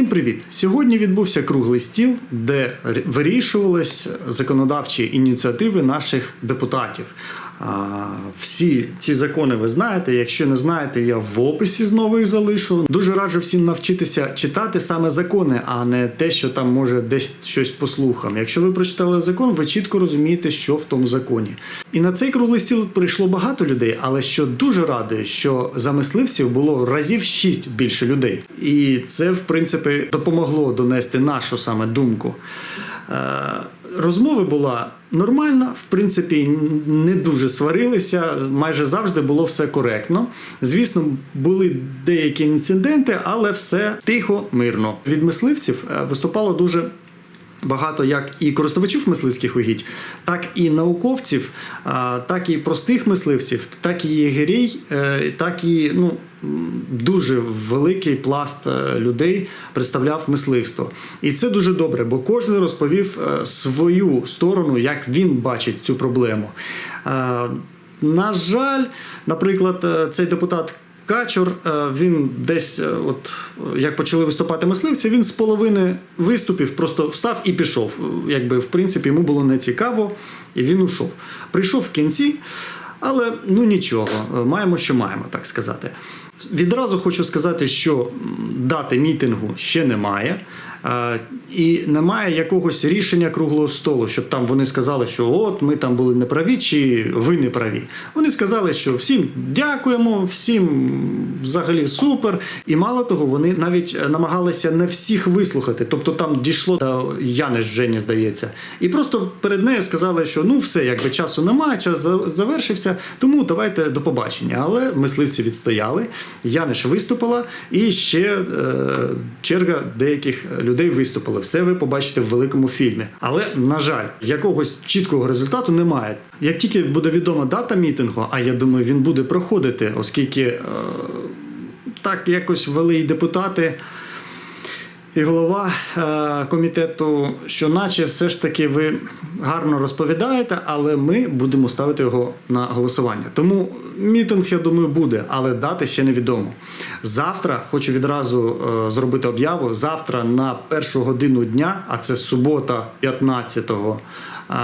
Всім привіт! Сьогодні відбувся круглий стіл, де вирішувались законодавчі ініціативи наших депутатів. А, Всі ці закони ви знаєте. Якщо не знаєте, я в описі знову їх залишу. Дуже раджу всім навчитися читати саме закони, а не те, що там може десь щось послухам. Якщо ви прочитали закон, ви чітко розумієте, що в тому законі. І на цей круглий стіл прийшло багато людей, але що дуже радує, що за мисливців було разів шість більше людей. І це, в принципі, допомогло донести нашу саме думку. Розмова була нормальна, в принципі, не дуже сварилися. Майже завжди було все коректно. Звісно, були деякі інциденти, але все тихо, мирно. Від мисливців е, виступало дуже багато як і користувачів мисливських угідь, так і науковців, так і простих мисливців, так і єгерей, е, так і ну. Дуже великий пласт е, людей представляв мисливство, і це дуже добре, бо кожен розповів е, свою сторону, як він бачить цю проблему. На жаль, наприклад, цей депутат Качур, е, він десь, е, от як почали виступати мисливці, він з половини виступів просто встав і пішов. Е, Якби в принципі йому було не цікаво, і він ушов. Прийшов в кінці, але ну нічого, маємо, що маємо, так сказати. Відразу хочу сказати, що дати мітингу ще немає. І немає якогось рішення круглого столу, щоб там вони сказали, що от ми там були неправі, чи ви не праві. Вони сказали, що всім дякуємо, всім взагалі супер. І мало того, вони навіть е, намагалися не всіх вислухати. Тобто там дійшло до Яни Жені, здається. І просто перед нею сказали, що ну все, якби часу немає, час завершився, тому давайте до побачення. Але мисливці відстояли, Яниш виступила, і ще е, черга деяких людей виступили. Все ви побачите в великому фільмі. Але, на жаль, якогось чіткого результату немає. Як тільки буде відома дата мітингу, а я думаю, він буде проходити, оскільки е, так якось вели і депутати. І голова е, комітету, що наче все ж таки ви гарно розповідаєте, але ми будемо ставити його на голосування. Тому мітинг, я думаю, буде, але дати ще невідомо. Завтра хочу відразу е, зробити об'яву. Завтра на першу годину дня, а це субота, 15-го, е,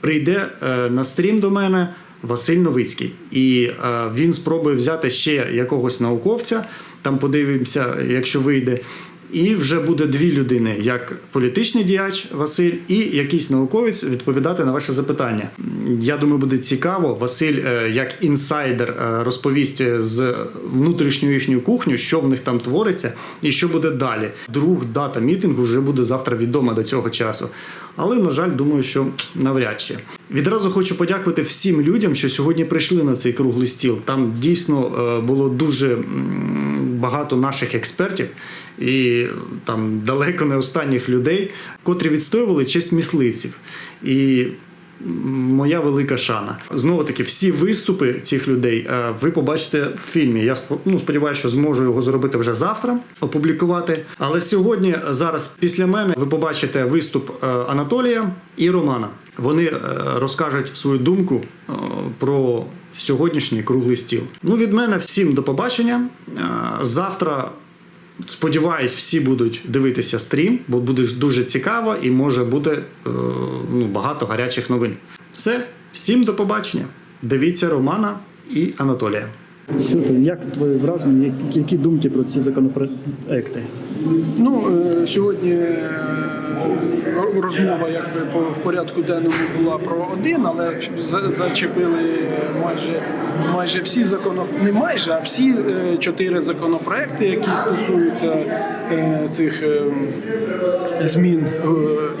прийде на стрім до мене Василь Новицький. І е, він спробує взяти ще якогось науковця. Там подивимося, якщо вийде. І вже буде дві людини: як політичний діяч Василь і якийсь науковець відповідати на ваше запитання. Я думаю, буде цікаво. Василь, е, як інсайдер, е, розповість з внутрішню їхню кухню, що в них там твориться, і що буде далі. Друг дата мітингу вже буде завтра відома до цього часу. Але, на жаль, думаю, що навряд чи. Відразу хочу подякувати всім людям, що сьогодні прийшли на цей круглий стіл. Там дійсно е, було дуже багато наших експертів і там далеко не останніх людей, котрі відстоювали честь мисливців. І моя велика шана. Знову таки, всі виступи цих людей е, ви побачите в фільмі. Я ну, сподіваюся, що зможу його зробити вже завтра, опублікувати. Але сьогодні, зараз після мене, ви побачите виступ е, Анатолія і Романа. Вони е, розкажуть свою думку про сьогоднішній круглий стіл. Ну, від мене всім до побачення. Е, Завтра Сподіваюсь, всі будуть дивитися стрім, бо буде дуже цікаво і може бути е, ну, багато гарячих новин. Все, всім до побачення. Дивіться Романа і Анатолія. Що ти, як твої враження, які, які думки про ці законопроекти? Ну е, сьогодні е, розмова якби в порядку денному була про один, але зачепили майже майже всі законо... не майже, а всі е, чотири законопроекти, які стосуються цих змін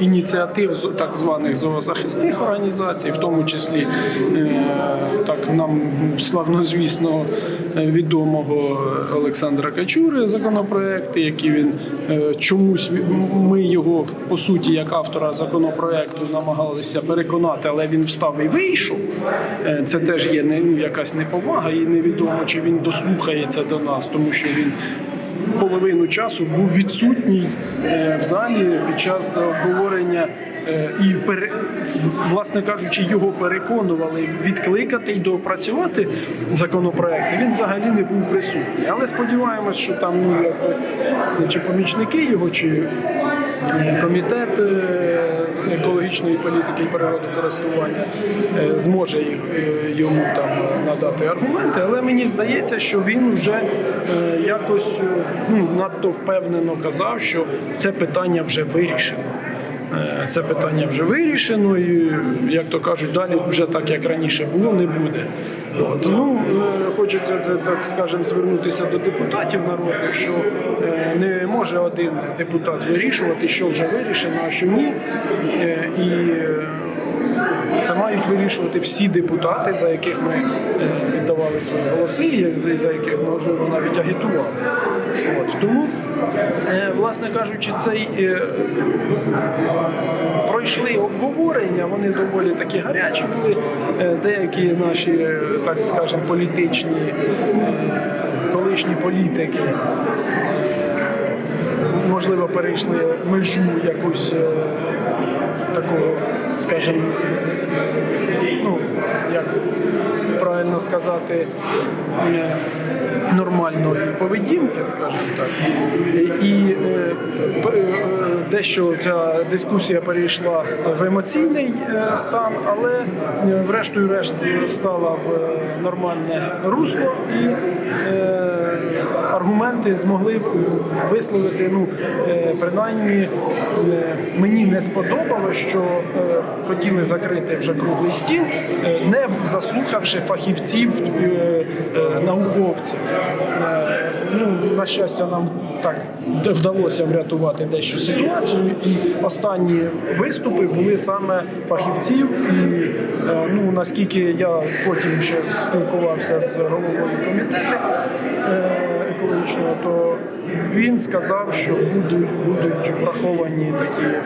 ініціатив так званих зоозахисних організацій, в тому числі так нам славнозвісно відомого Олександра Качури законопроекти, які він е, чомусь ми його по суті як автора законопроекту намагалися переконати, але він встав і вийшов. Е, Це теж є не ну, якась неповага, і невідомо чи він дослухається до нас, тому що він половину часу був відсутній е, в залі під час обговорення. е, І власне кажучи, його переконували відкликати і доопрацювати законопроекти. Він взагалі не був присутній. Але сподіваємось, що там ну, чи помічники його, чи е, комітет екологічної політики і природокористування е, зможе е, йому там надати аргументи. Але мені здається, що він вже е, якось е, ну, надто впевнено казав, що це питання вже вирішено. Е, Це питання вже вирішено, і як то кажуть, далі вже так як раніше було, не буде. От, ну е, хочеться це так скажемо звернутися до депутатів народних, що е, не може один депутат вирішувати, що вже вирішено, а що ні. І це мають вирішувати всі депутати, за яких ми е, віддавали свої голоси, за- яких можливо навіть агітували. От тому, е, власне кажучи, цей е, пройшли обговорення, вони доволі такі гарячі були. Деякі наші, так скажемо, політичні колишні політики. Можливо, перейшли межу якусь такого, скажімо, ну, як правильно сказати, нормальної поведінки, скажімо так. І е, е, дещо ця дискусія перейшла в емоційний е, стан, але врештою-решт стала в нормальне русло і аргументи змогли висловити. Ну, е, принаймні, е, мені не сподобалось, що е, хотіли закрити вже круглий стіл, не заслухавши фахівців, науковців. Ну, на щастя, нам так вдалося врятувати дещо ситуацію. І останні виступи були саме фахівців. І е, ну, наскільки я потім ще спілкувався з головою комітету е, екологічного, то він сказав, що будуть, будуть враховані такі, е,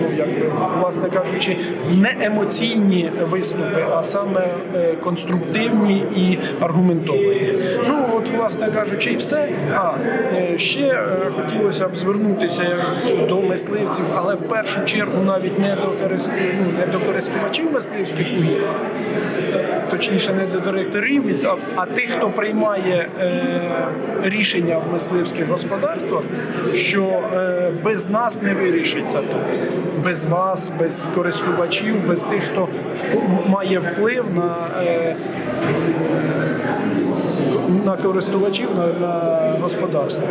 ну якби власне кажучи, не емоційні виступи, а саме е, конструктивні і аргументовані. Ну от, власне кажучи, і все. А е, ще хотілося б звернутися до мисливців, але в першу чергу навіть не до користу, ну, не до користувачів мисливських угідь, точніше, не до директорів, а тих, хто приймає е, рішення в мисливських господарствах, що е, без нас не вирішиться тут. Без вас, без користувачів, без тих, хто має вплив на. Е, на користувачів на, на господарство.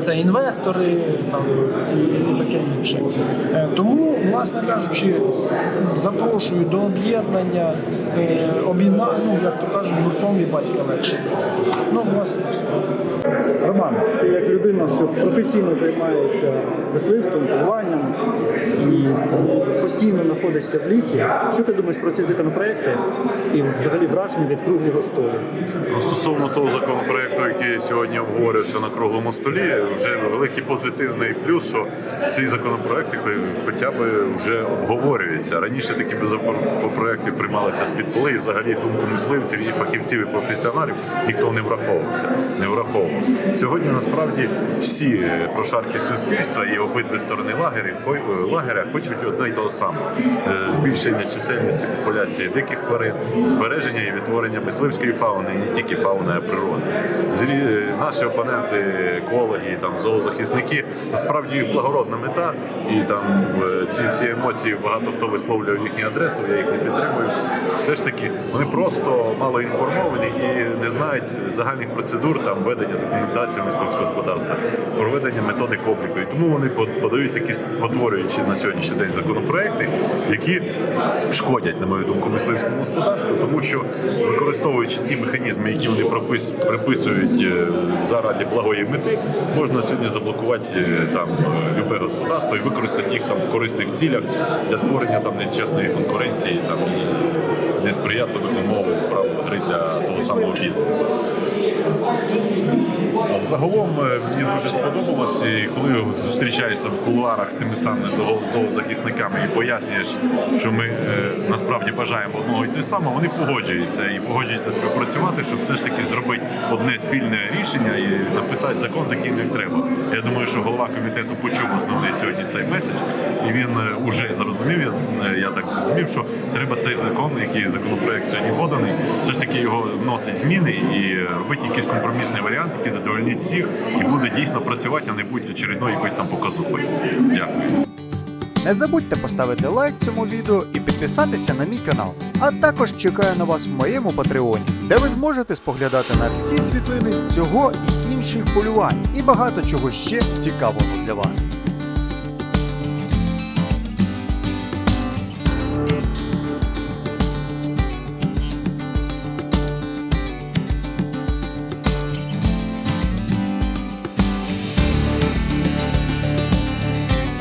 Це інвестори там, і таке інше. Е, Тому, власне кажучи, запрошую до об'єднання, е, об'єдна, ну, як то кажуть, гуртом і батька легше. Ну, власне, все. Роман, ти як людина, що професійно займається мисливством, полюванням і постійно знаходишся в лісі. Що ти думаєш про ці законопроекти і взагалі враження від круглого столу? Ну, Стосовно того законопроекту, який сьогодні обговорювався на круглому столі, вже великий позитивний плюс, що ці законопроекти хоча б вже обговорюються. Раніше такі законопроекти приймалися з-під поли, і взагалі думку мисливців і фахівців, і професіоналів ніхто не враховувався, не враховував. Сьогодні насправді всі е, прошарки суспільства і обидві сторони лагерів лагеря хочуть одне й того самого: Е, збільшення чисельності популяції диких тварин, збереження і відтворення мисливської фауни, і не тільки фауни, а природи. Е, Наші опоненти, екологи, там зоозахисники, насправді благородна мета, і там е, ці всі емоції багато хто висловлює в їхню адресу, я їх не підтримую. Все ж таки, вони просто мало інформовані і не знають загальних процедур там ведення документації мисливського господарства, проведення методик обліку. І тому вони подають такі спотворюючі на сьогоднішній день законопроекти, які шкодять, на мою думку, мисливському господарству, тому що використовуючи ті механізми, які вони приписують е, заради благої мети, можна сьогодні заблокувати е, там е, любе господарство і використати їх там в корисних цілях для створення там нечесної конкуренції там несприятливих умов правил гри для того самого бізнесу. Загалом е, мені дуже сподобалось, і коли зустрічаєшся в кулуарах з тими самими зоо- зоозахисниками і пояснюєш, що ми е, насправді бажаємо одного і те саме, вони погоджуються і погоджуються співпрацювати, щоб все ж таки зробити одне спільне рішення і написати закон такий, як треба. Я думаю, що голова комітету почув основний сьогодні цей меседж, і він вже зрозумів. Я, е, я так зрозумів, що треба цей закон, який законопроект сьогодні поданий, все ж таки його вносить зміни і робити якийсь компромісний варіант, який задовольнить всіх і буде дійсно працювати, а не будь очередною якоюсь там показухою. Дякую. Не забудьте поставити лайк цьому відео і підписатися на мій канал. А також чекаю на вас в моєму патреоні, де ви зможете споглядати на всі світлини з цього і інших полювань, і багато чого ще цікавого для вас.